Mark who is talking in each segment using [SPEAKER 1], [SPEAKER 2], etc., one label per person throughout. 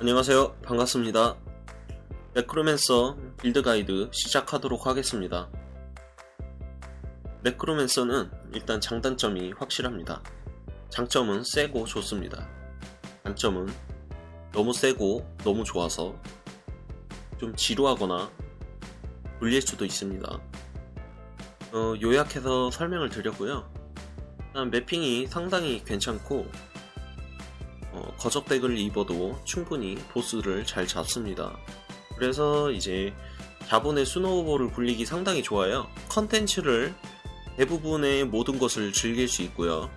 [SPEAKER 1] 안녕하세요. 반갑습니다. 네크로맨서 빌드 가이드 시작하도록 하겠습니다. 네크로맨서는 일단 장단점이 확실합니다. 장점은 세고 좋습니다. 단점은 너무 세고 너무 좋아서 좀 지루하거나 불릴 수도 있습니다. 어, 요약해서 설명을 드렸고요. 일단 매핑이 상당히 괜찮고 어, 거적덱을 입어도 충분히 보스를 잘 잡습니다. 그래서 이제 자본의 스노우볼을 굴리기 상당히 좋아요. 컨텐츠를 대부분의 모든 것을 즐길 수 있고요.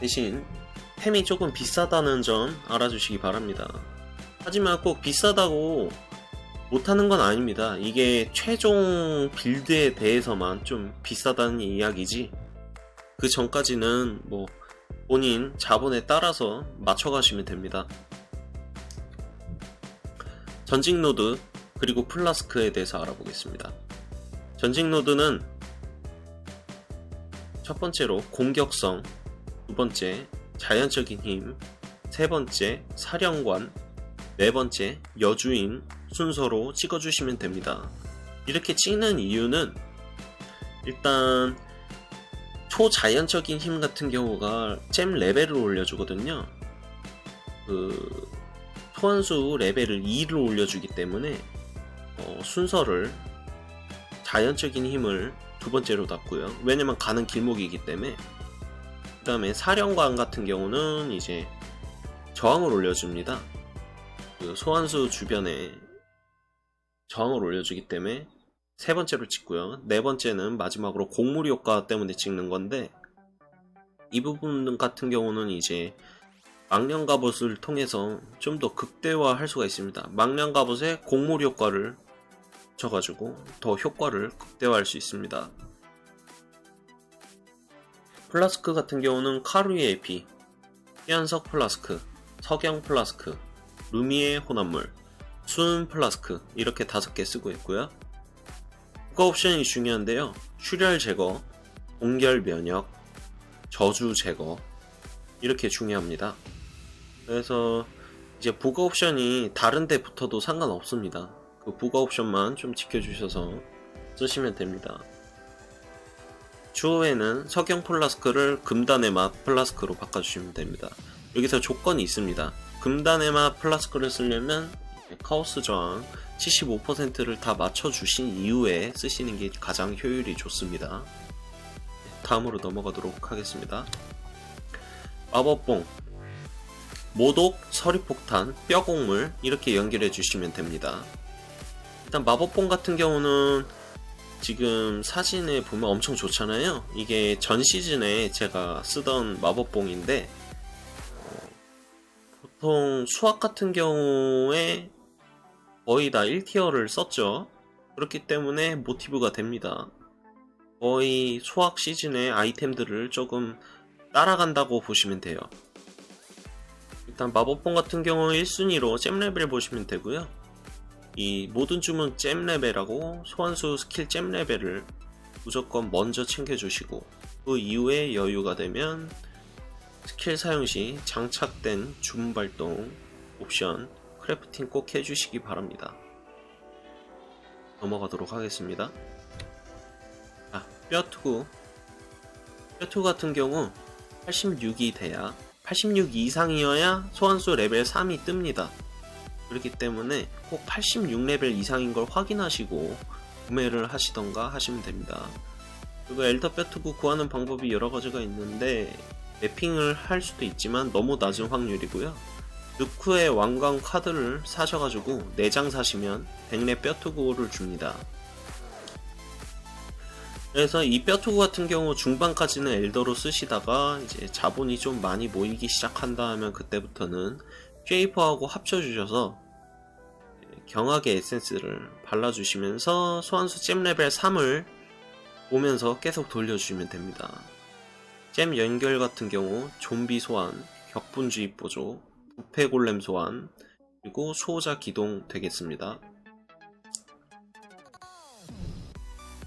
[SPEAKER 1] 대신 템이 조금 비싸다는 점 알아주시기 바랍니다. 하지만 꼭 비싸다고 못하는 건 아닙니다. 이게 최종 빌드에 대해서만 좀 비싸다는 이야기지. 그 전까지는 뭐 본인 자본에 따라서 맞춰가시면 됩니다. 전직 노드 그리고 플라스크에 대해서 알아보겠습니다. 전직 노드는 첫 번째로 공격성, 두 번째 자연적인 힘, 세 번째 사령관, 네 번째 여주인 순서로 찍어주시면 됩니다. 이렇게 찍는 이유는 일단 초자연적인 힘 같은 경우가 잼 레벨을 올려주거든요. 그 소환수 레벨을 2를 올려주기 때문에 어, 순서를 자연적인 힘을 두 번째로 놨고요. 왜냐면 가는 길목이기 때문에. 그 다음에 사령관 같은 경우는 이제 저항을 올려줍니다. 그 소환수 주변에 저항을 올려주기 때문에 세 번째로 찍고요. 네 번째는 마지막으로 곡물 효과 때문에 찍는 건데 이 부분 같은 경우는 이제 망령 갑옷을 통해서 좀 더 극대화할 수가 있습니다. 망령 갑옷에 곡물 효과를 쳐가지고 더 효과를 극대화할 수 있습니다. 플라스크 같은 경우는 카루이 에피, 희연석 플라스크, 석영 플라스크, 루미의 혼합물, 수은 플라스크 이렇게 다섯 개 쓰고 있고요. 부가 옵션이 중요한데요. 출혈 제거, 공결 면역, 저주 제거 이렇게 중요합니다. 그래서 이제 부가 옵션이 다른 데 붙어도 상관없습니다. 그 부가 옵션만 좀 지켜주셔서 쓰시면 됩니다. 추후에는 석영 플라스크를 금단의 맛 플라스크로 바꿔주시면 됩니다. 여기서 조건이 있습니다. 금단의 맛 플라스크를 쓰려면 카오스 저항 75%를 다 맞춰주신 이후에 쓰시는 게 가장 효율이 좋습니다. 다음으로 넘어가도록 하겠습니다. 마법봉 모독, 서리폭탄, 뼈곡물 이렇게 연결해 주시면 됩니다. 일단 마법봉 같은 경우는 지금 사진에 보면 엄청 좋잖아요. 이게 전 시즌에 제가 쓰던 마법봉인데 어, 보통 수학 같은 경우에 거의 다 1티어를 썼죠. 그렇기 때문에 모티브가 됩니다. 거의 수학 시즌의 아이템들을 조금 따라간다고 보시면 돼요. 일단 마법봉 같은 경우 1순위로 잼 레벨 보시면 되고요. 이 모든 주문 잼 레벨하고 소환수 스킬 잼 레벨을 무조건 먼저 챙겨주시고 그 이후에 여유가 되면 스킬 사용 시 장착된 주문 발동 옵션 크래프팅 꼭 해주시기 바랍니다. 넘어가도록 하겠습니다. 아, 뼈투구. 뼈투구 같은 경우 86이 돼야 86 이상이어야 소환수 레벨 3이 뜹니다. 그렇기 때문에 꼭 86레벨 이상인 걸 확인하시고 구매를 하시던가 하시면 됩니다. 그리고 엘더 뼈투구 구하는 방법이 여러 가지가 있는데 매핑을 할 수도 있지만 너무 낮은 확률이고요. 누쿠의 왕관 카드를 사셔가지고 4장 사시면 100렙 뼈투구를 줍니다. 그래서 이 뼈투구 같은 경우 중반까지는 엘더로 쓰시다가 이제 자본이 좀 많이 모이기 시작한다 하면 그때부터는 쉐이퍼하고 합쳐주셔서 경하게 에센스를 발라주시면서 소환수 잼 레벨 3을 보면서 계속 돌려주시면 됩니다. 잼 연결 같은 경우 좀비 소환, 격분주의 보조, 부패 골렘 소환, 그리고 수호자 기동 되겠습니다.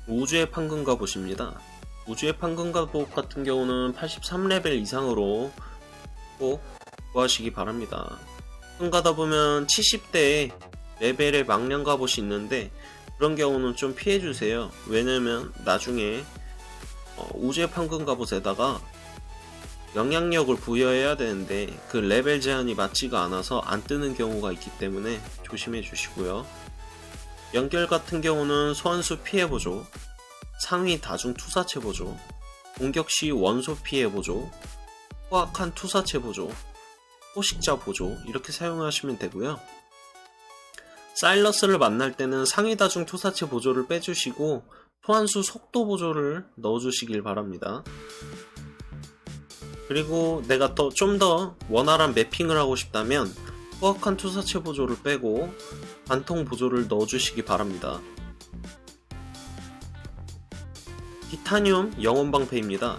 [SPEAKER 1] 우주의 판금 갑옷입니다. 우주의 판금 갑옷 같은 경우는 83레벨 이상으로 꼭 구하시기 바랍니다. 가다 보면 70대에 레벨에 망령 갑옷이 있는데 그런 경우는 좀 피해주세요. 왜냐면 나중에 어, 우주의 판금 갑옷에다가 영향력을 부여해야 되는데 그 레벨 제한이 맞지가 않아서 안 뜨는 경우가 있기 때문에 조심해 주시고요. 연결 같은 경우는 소환수 피해 보조, 상위 다중 투사체 보조, 공격 시 원소 피해 보조, 포악한 투사체 보조, 포식자 보조 이렇게 사용하시면 되고요. 사일러스를 만날 때는 상위 다중 투사체 보조를 빼주시고 소환수 속도 보조를 넣어주시길 바랍니다. 그리고 내가 더 좀 더 원활한 매핑을 하고 싶다면 포악한 투사체 보조를 빼고 관통 보조를 넣어주시기 바랍니다. 티타늄 영혼 방패입니다.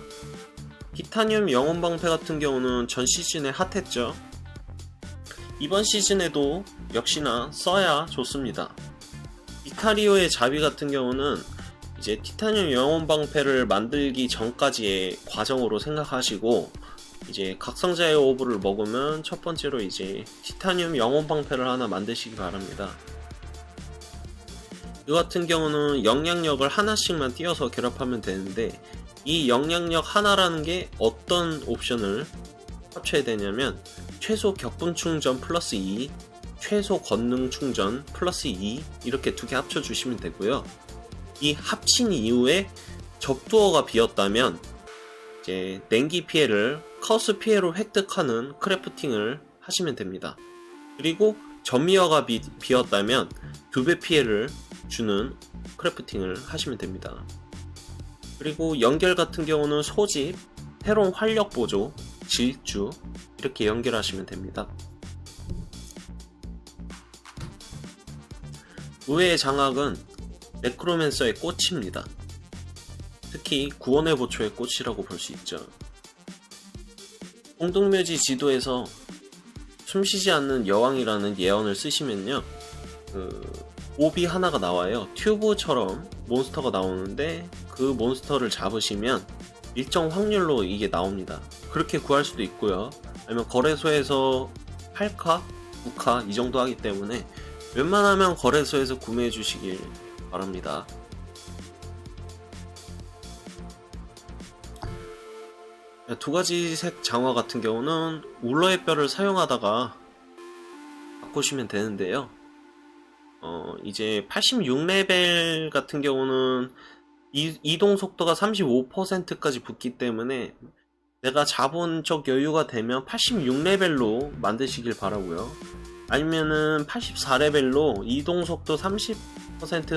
[SPEAKER 1] 티타늄 영혼 방패 같은 경우는 전 시즌에 핫했죠. 이번 시즌에도 역시나 써야 좋습니다. 이카리오의 자비 같은 경우는 이제 티타늄 영혼 방패를 만들기 전까지의 과정으로 생각하시고 이제 각성자의 오브를 먹으면 첫 번째로 이제 티타늄 영혼 방패를 하나 만드시기 바랍니다. 이 같은 경우는 영향력을 하나씩만 띄어서 결합하면 되는데 이 영향력 하나라는 게 어떤 옵션을 합쳐야 되냐면 최소 격분 충전 플러스 2, 최소 권능 충전 플러스 2 이렇게 두 개 합쳐 주시면 되고요. 이 합친 이후에 적두어가 비었다면 이제 냉기 피해를 카오스 피해로 획득하는 크래프팅을 하시면 됩니다. 그리고 전미어가 비, 비었다면 두 배 피해를 주는 크래프팅을 하시면 됩니다. 그리고 연결 같은 경우는 소집, 테론 활력 보조, 질주 이렇게 연결하시면 됩니다. 의외의 장악은 네크로맨서의 꽃입니다. 특히 구원의 보초의 꽃이라고 볼 수 있죠. 홍동묘지 지도에서 숨쉬지 않는 여왕이라는 예언을 쓰시면요. 그 몹이 하나가 나와요. 튜브처럼 몬스터가 나오는데 그 몬스터를 잡으시면 일정 확률로 이게 나옵니다. 그렇게 구할 수도 있고요. 아니면 거래소에서 8카, 9카 이 정도 하기 때문에 웬만하면 거래소에서 구매해 주시길 바랍니다. 두 가지 색 장화 같은 경우는 울러의 뼈를 사용하다가 바꾸시면 되는데요. 어, 이제 86레벨 같은 경우는 이, 이동 속도가 35%까지 붙기 때문에 내가 자본적 여유가 되면 86레벨로 만드시길 바라고요. 아니면은 84레벨로 이동 속도 30%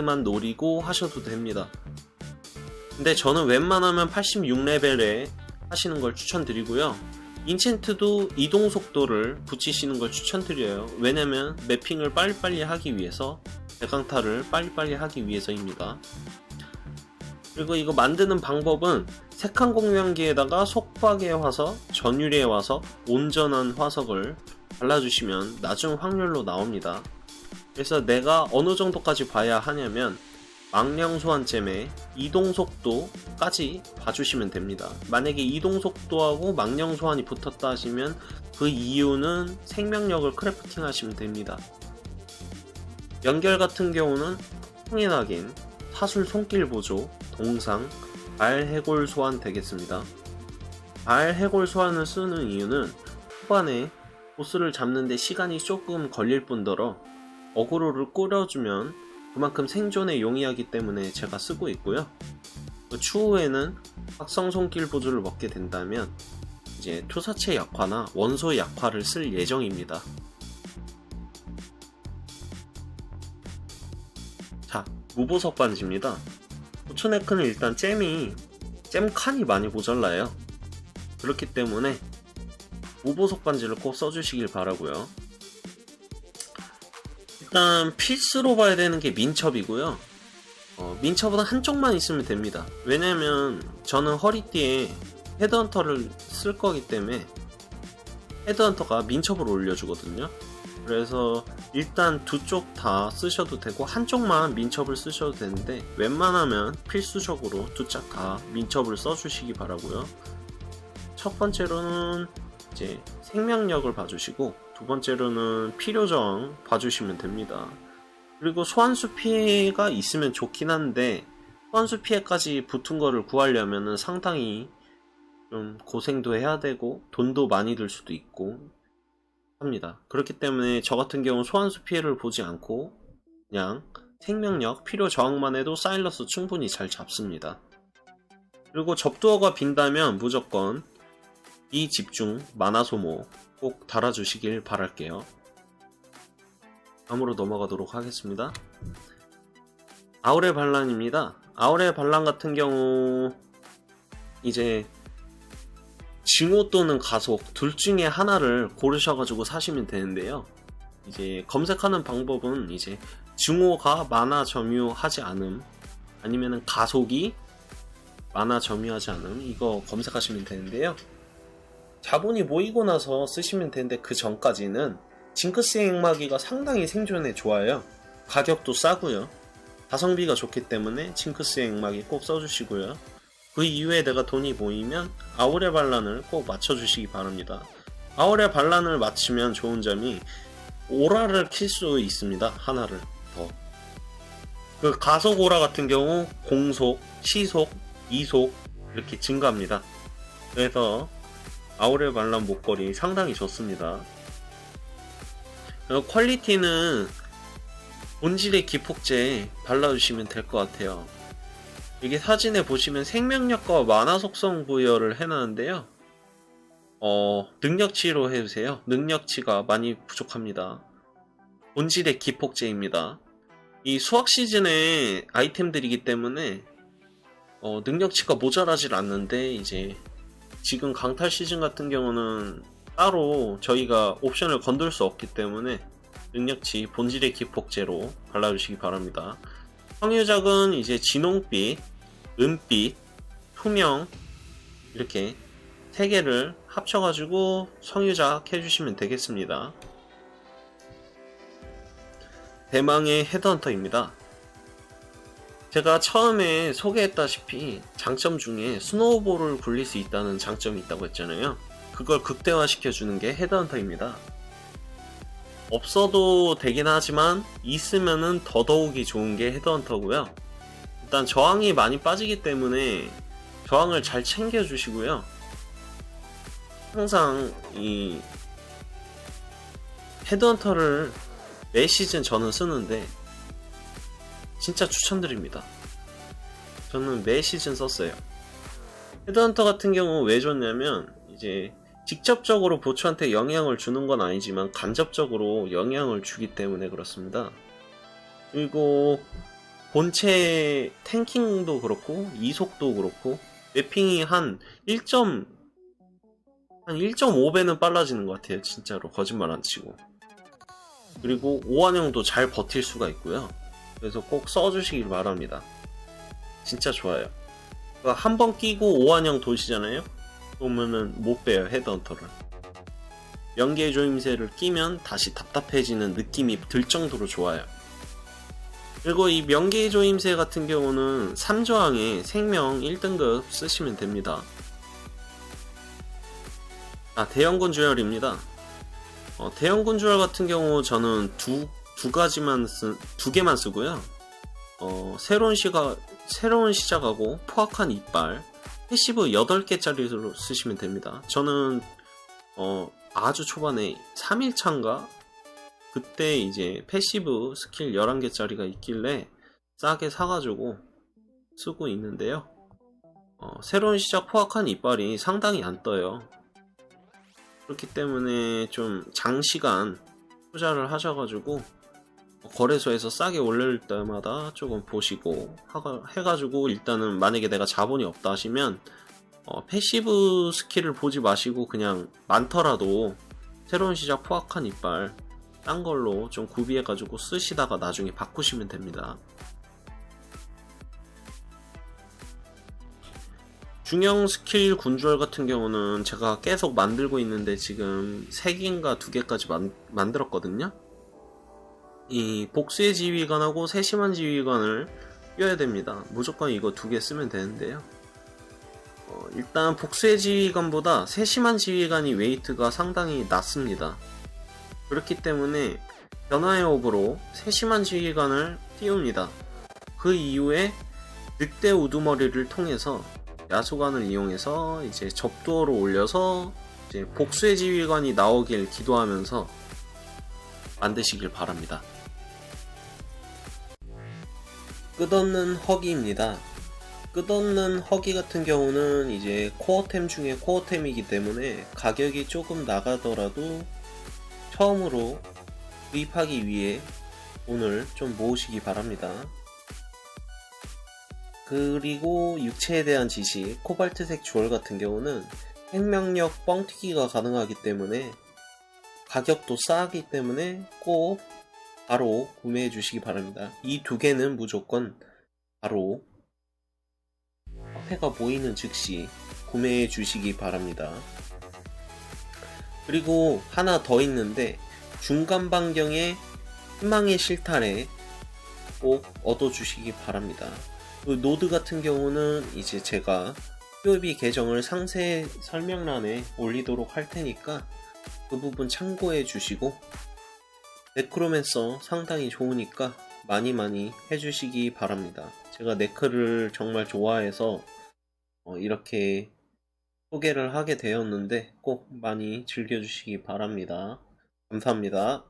[SPEAKER 1] 만 노리고 하셔도 됩니다. 근데 저는 웬만하면 86레벨에 하시는 걸 추천드리고요. 인챈트도 이동 속도를 붙이시는 걸 추천드려요. 왜냐면 매핑을 빨리빨리 하기 위해서 대강타를 빨리빨리 하기 위해서입니다. 그리고 이거 만드는 방법은 색한 공명기에다가 속박의 화석, 전유리의 화석, 온전한 화석을 발라주시면 낮은 확률로 나옵니다. 그래서 내가 어느 정도까지 봐야 하냐면 망령 소환잼의 이동 속도까지 봐주시면 됩니다. 만약에 이동 속도하고 망령 소환이 붙었다 하시면 그 이유는 생명력을 크래프팅 하시면 됩니다. 연결 같은 경우는 통인확인, 사술 손길 보조, 동상, 발 해골 소환 되겠습니다. 발 해골 소환을 쓰는 이유는 후반에 보스를 잡는데 시간이 조금 걸릴 뿐더러 어그로를 꾸려주면 그만큼 생존에 용이하기 때문에 제가 쓰고 있고요. 그 추후에는 확성 손길 보조를 먹게 된다면 이제 투사체 약화나 원소 약화를 쓸 예정입니다. 자, 무보석 반지입니다. 호츠네크는 일단 잼이 잼 칸이 많이 모자라요. 그렇기 때문에 무보석 반지를 꼭 써주시길 바라고요. 일단 필수로 봐야 되는 게 민첩이고요. 어, 민첩은 한쪽만 있으면 됩니다. 왜냐면 저는 허리띠에 헤드헌터를 쓸 거기 때문에 헤드헌터가 민첩을 올려주거든요. 그래서 일단 두 쪽 다 쓰셔도 되고 한쪽만 민첩을 쓰셔도 되는데 웬만하면 필수적으로 두 짝 다 민첩을 써주시기 바라고요. 첫 번째로는 이제 생명력을 봐주시고 두 번째로는 필요 저항 봐주시면 됩니다. 그리고 소환수 피해가 있으면 좋긴 한데 소환수 피해까지 붙은 거를 구하려면은 상당히 좀 고생도 해야 되고 돈도 많이 들 수도 있고 합니다. 그렇기 때문에 저 같은 경우 소환수 피해를 보지 않고 그냥 생명력, 필요 저항만 해도 사일러스 충분히 잘 잡습니다. 그리고 접두어가 빈다면 무조건 이 집중, 만화 소모 꼭 달아주시길 바랄게요. 다음으로 넘어가도록 하겠습니다. 아우레 반란입니다. 아우레 반란 같은 경우 이제 증오 또는 가속 둘 중에 하나를 고르셔가지고 사시면 되는데요. 이제 검색하는 방법은 이제 증오가 만화 점유하지 않음 아니면은 가속이 만화 점유하지 않음 이거 검색하시면 되는데요. 자본이 모이고 나서 쓰시면 되는데 그 전까지는 징크스 액마기가 상당히 생존에 좋아요. 가격도 싸고요. 가성비가 좋기 때문에 징크스 액마기 꼭 써주시고요. 그 이후에 내가 돈이 모이면 아우레 반란을 꼭 맞춰주시기 바랍니다. 아우레 반란을 맞추면 좋은 점이 오라를 킬 수 있습니다. 하나를 더. 그 가속 오라 같은 경우 공속, 시속, 이속 이렇게 증가합니다. 그래서 아우레 반란 목걸이 상당히 좋습니다. 퀄리티는 본질의 기폭제 발라주시면 될 것 같아요. 이게 사진에 보시면 생명력과 만화 속성 부여를 해놨는데요. 어, 능력치로 해주세요. 능력치가 많이 부족합니다. 본질의 기폭제입니다. 이 수학 시즌에 아이템들이기 때문에 어, 능력치가 모자라질 않는데 이제 지금 강탈 시즌 같은 경우는 따로 저희가 옵션을 건들 수 없기 때문에 능력치 본질의 기폭제로 발라주시기 바랍니다. 성유작은 이제 진홍빛, 은빛, 투명 이렇게 세 개를 합쳐가지고 성유작 해주시면 되겠습니다. 대망의 헤드헌터입니다. 제가 처음에 소개했다시피 장점 중에 스노우볼을 굴릴 수 있다는 장점이 있다고 했잖아요. 그걸 극대화시켜주는 게 헤드헌터입니다. 없어도 되긴 하지만 있으면은 더더욱이 좋은 게 헤드헌터고요. 일단 저항이 많이 빠지기 때문에 저항을 잘 챙겨주시고요. 항상 이 헤드헌터를 매 시즌 저는 쓰는데 진짜 추천드립니다. 저는 매 시즌 썼어요. 헤드헌터 같은 경우 왜 좋냐면 이제 직접적으로 보추한테 영향을 주는 건 아니지만 간접적으로 영향을 주기 때문에 그렇습니다. 그리고 본체 탱킹도 그렇고 이속도 그렇고 맵핑이 한 1. 한 1.5배는 빨라지는 것 같아요. 진짜로 거짓말 안 치고. 그리고 오한형도 잘 버틸 수가 있고요. 그래서 꼭 써주시길 바랍니다. 진짜 좋아요. 한번 끼고 오한형 도시잖아요. 그러면은 못 빼요 헤드헌터를. 연계 조임새를 끼면 다시 답답해지는 느낌이 들 정도로 좋아요. 그리고 이 명계 조임새 같은 경우는 3저항에 생명 1등급 쓰시면 됩니다. 아, 대형군 주열입니다. 어, 대형군 주열 같은 경우 저는 두, 두 가지만 쓰, 두 개만 쓰고요. 어, 새로운 시가, 새로운 시작하고 포악한 이빨, 패시브 8개짜리로 쓰시면 됩니다. 저는, 어, 아주 초반에 3일차인가? 그때 이제 패시브 스킬 11개짜리가 있길래 싸게 사가지고 쓰고 있는데요. 어, 새로운 시작 포악한 이빨이 상당히 안 떠요. 그렇기 때문에 좀 장시간 투자를 하셔가지고 거래소에서 싸게 올릴 때마다 조금 보시고 해가지고 일단은 만약에 내가 자본이 없다 하시면 어, 패시브 스킬을 보지 마시고 그냥 많더라도 새로운 시작 포악한 이빨 딴 걸로 좀 구비해가지고 쓰시다가 나중에 바꾸시면 됩니다. 중형 스킬 군주얼 같은 경우는 제가 계속 만들고 있는데 지금 3개인가 2개까지 만, 만들었거든요. 이 복수의 지휘관하고 세심한 지휘관을 껴야 됩니다. 무조건 이거 두 개 쓰면 되는데요. 어, 일단 복수의 지휘관보다 세심한 지휘관이 웨이트가 상당히 낮습니다. 그렇기 때문에 변화의 옵으로 세심한 지휘관을 띄웁니다. 그 이후에 늑대 우두머리를 통해서 야수관을 이용해서 이제 접도어로 올려서 이제 복수의 지휘관이 나오길 기도하면서 만드시길 바랍니다. 끝없는 허기입니다. 끝없는 허기 같은 경우는 이제 코어템 중에 코어템이기 때문에 가격이 조금 나가더라도 처음으로 구입하기 위해 돈을 좀 모으시기 바랍니다. 그리고 육체에 대한 지식, 코발트색 주얼 같은 경우는 생명력 뻥튀기가 가능하기 때문에 가격도 싸기 때문에 꼭 바로 구매해 주시기 바랍니다. 이 두 개는 무조건 바로 화폐가 모이는 즉시 구매해 주시기 바랍니다. 그리고 하나 더 있는데 중간 반경의 희망의 실타래 꼭 얻어 주시기 바랍니다. 그 노드 같은 경우는 이제 제가 POB 계정을 상세 설명란에 올리도록 할 테니까 그 부분 참고해 주시고 네크로맨서 상당히 좋으니까 많이 많이 해주시기 바랍니다. 제가 네크를 정말 좋아해서 어, 이렇게 소개를 하게 되었는데 꼭 많이 즐겨주시기 바랍니다. 감사합니다.